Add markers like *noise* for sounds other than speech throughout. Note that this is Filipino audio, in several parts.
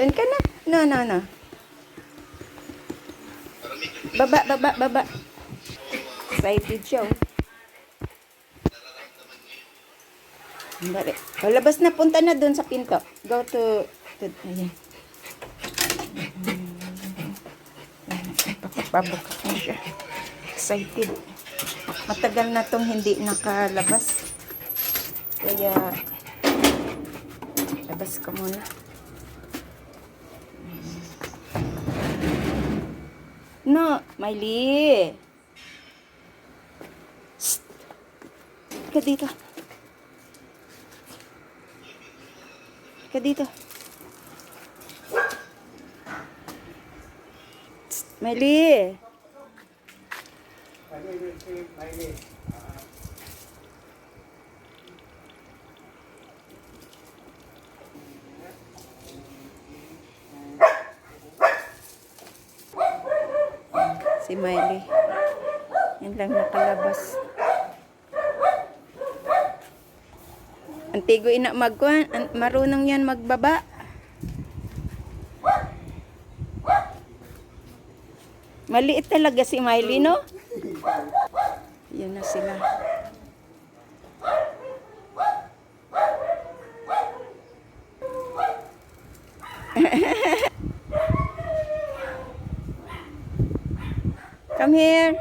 Doon ka na. No, no, no. Baba, baba, baba. Excited siya, oh. Dali. Palabas na, punta na doon sa pinto. Go to, to ayan. Papabukak na siya. Excited. Matagal na tong hindi nakalabas. Kaya, labas ka muna. No, Miley. Shh. Ka dito. Ka dito. Shh, Miley. Si Miley. Yan lang nakalabas. Antigo ina magkuhan. An- marunong yan magbaba. Maliit talaga si Miley, no? Yan na sila. Come here.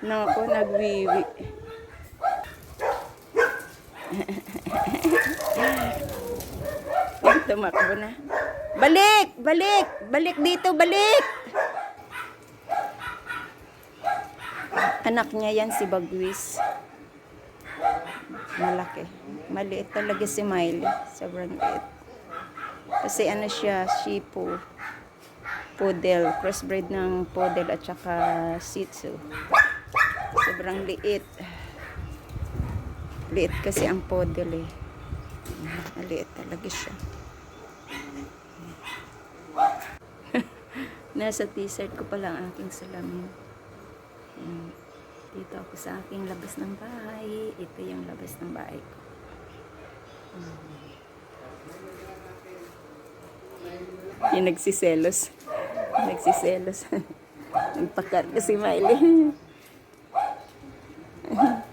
Nako, nagwiwi. Ay, tumakbo na. Balik! Balik! Balik dito! Balik! Anak niya yan si Bagwis. Malaki. Maliit talaga si Miley. Sobrang liit. Kasi ano siya, Shipu. Poodle. Crossbreed ng Poodle at saka Shih Tzu. Sobrang liit. Liit kasi ang Poodle eh. Maliit talaga siya. *laughs* Nasa t-shirt ko pala ang aking salamin. Ayan. Dito ako sa aking labas ng bahay. Ito yung labas ng bahay ko. Yung nagsiselos. Nagsiselos. *laughs* Nagpakar kasi Miley. *laughs*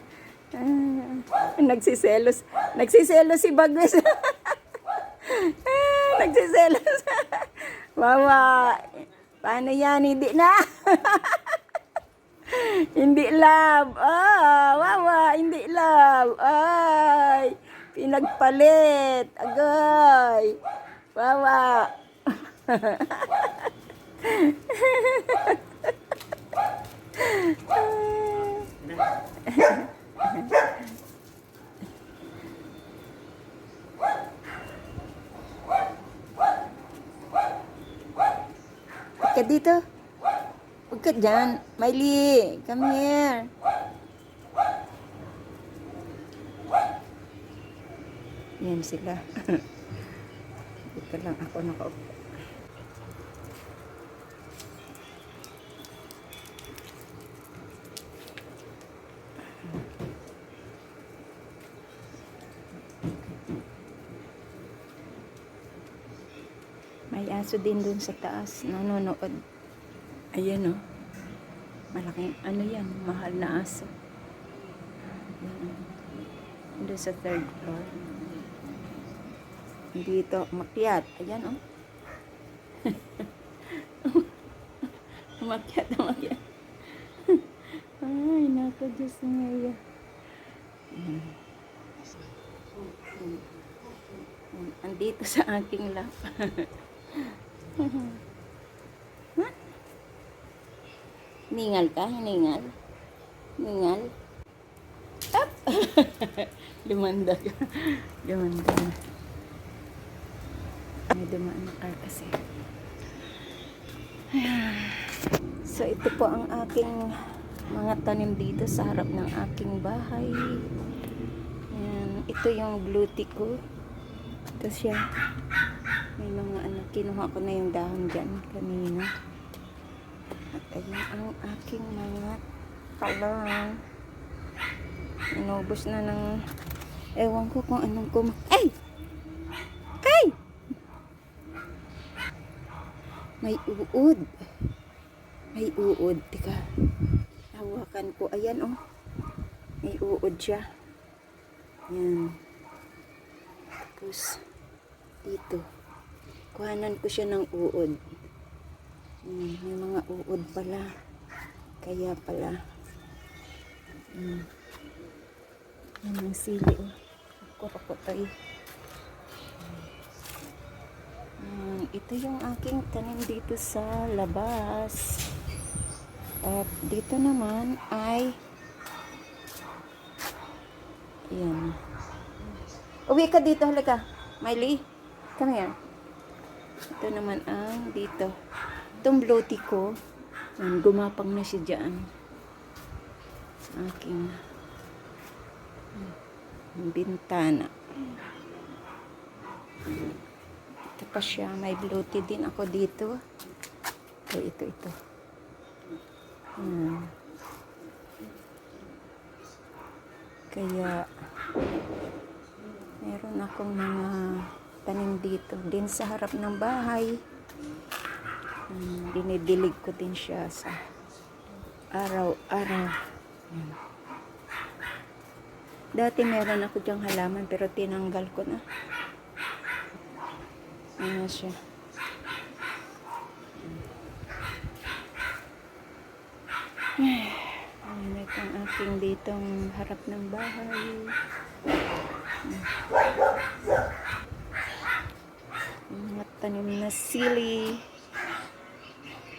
Nagsiselos. Nagsiselos si Bagwes. *laughs* Nagsiselos. Mama, paano yan? Hindi na. hindi love. Ah, mama, hindi love. Ay, pinagpalit. Agay. Mama. Ka dito. Huwag ka dyan. Miley, come here. Yan sila. *laughs* Dito lang ako nakaupo. May aso din dun sa taas. Nanonood. Ayan o. Malaking ano yan. Mahal na aso. Ayan, oh. Sa third floor. Dito, makyat. Ayan o. *laughs* umakyat, umakyat. Ay, nako, Diyos. Ayan. Ayan. Andito sa aking lap. *laughs* Ha? Ningal ka? Hiningal? Ningal? Up! *laughs* Lumanda ka. Lumanda na. May dumaan na car kasi. So, ito po ang aking mga tanim dito sa harap ng aking bahay. Ayan. Ito yung blue tea ko. Ito siya. May mga ano, kinuha ko na yung dahon dyan kanina. At ayun ang aking mga talong. Inubos na ng Ewan ko kung anong kum... Ay! Ay! May uod. May uod. Tika. Hawakan ko. Ayan, oh. May uod siya. Yan. Tapos, dito. Kuhanan ko siya ng uod. Hmm, may mga uod pala. Kaya pala. Hmm. Yan ang sili. Oh. Hmm, ito yung aking tanim dito sa labas. At dito naman ay Ayan. Uwi ka dito, halika. Miley, come here. Ito naman ang dito. Itong bloty ko, yan, gumapang na siya dyan. Aking bintana. Ito pa siya. May bloty din ako dito. Ito, ito, ito. Hmm. Kaya, meron akong mga tanim dito. Din sa harap ng bahay. Hmm, dinidilig ko din siya sa araw-araw. Dati meron ako diyang halaman pero tinanggal ko na. Ano siya. *sighs* Ayan ito ang aking ditong harap ng bahay. Ang Mga tanim na sili.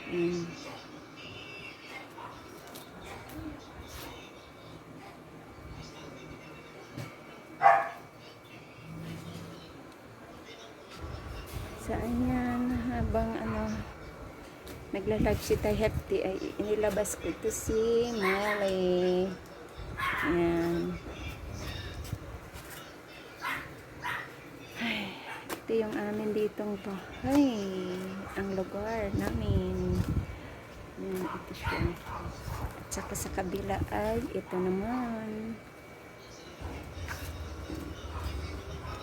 Ayan. Saan yan? Habang ano, nagla-live si Tay Hefty ay inilabas ko to si Melly. Yan. Ay, ito yung amin ditong bahay. Ang lugar namin. Yan, ito siya. At saka sa kabila ay ito naman.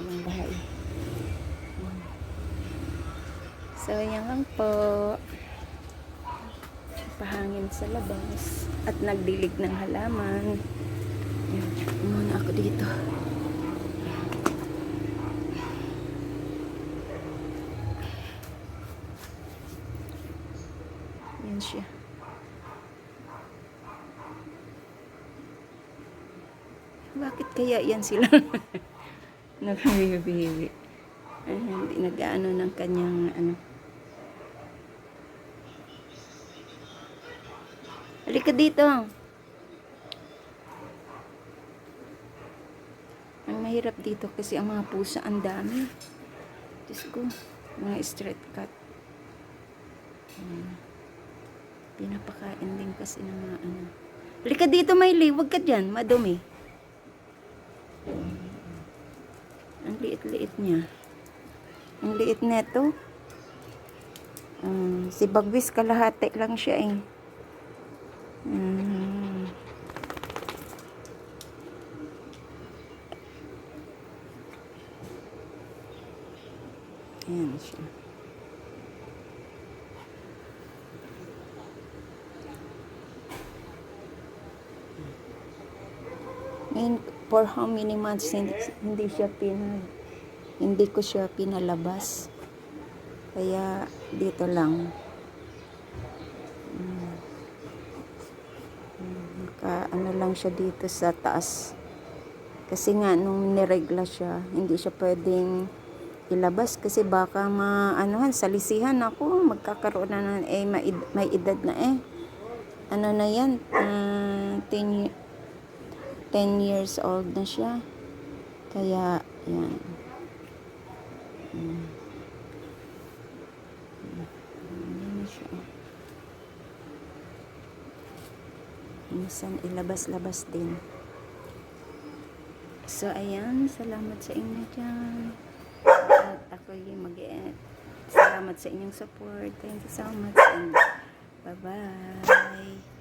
Yung bahay. So, yan lang po. Pahangin sa labas. At nagdilig ng halaman. Yan. Muna ako dito. Siya. Bakit kaya yan sila? *laughs* Nagbibibi. Ay, hindi nag-ano ng kanyang ano. Halika dito. Ang mahirap dito kasi ang mga pusa ang dami. Diyos ko, mga straight cut. Hmm. Pinapakain din kasi ng mga ano. Halika dito, Miley. Huwag ka dyan. Madumi. Ang liit-liit niya. Ang liit neto. Um, si Bagwis kalahati lang siya eh. Mm. Ayan siya. For how many months hindi, hindi siya pinag hindi ko siya pinalabas. Kaya dito lang. Mm. Mm, Naka, ano lang siya dito sa taas. Kasi nga nung niregla siya, hindi siya pwedeng ilabas kasi baka maanuhan, salisihan ako, magkakaroon na ng, eh, may, may edad na eh. Ano na yan? Uh, 10, 10 years old na siya. Kaya, yan. Mm. Mm. Siya. Minsan ilabas-labas din. So, ayan. Salamat sa inyo dyan. At ako yung mag Salamat sa inyong support. Thank you so much. And bye-bye.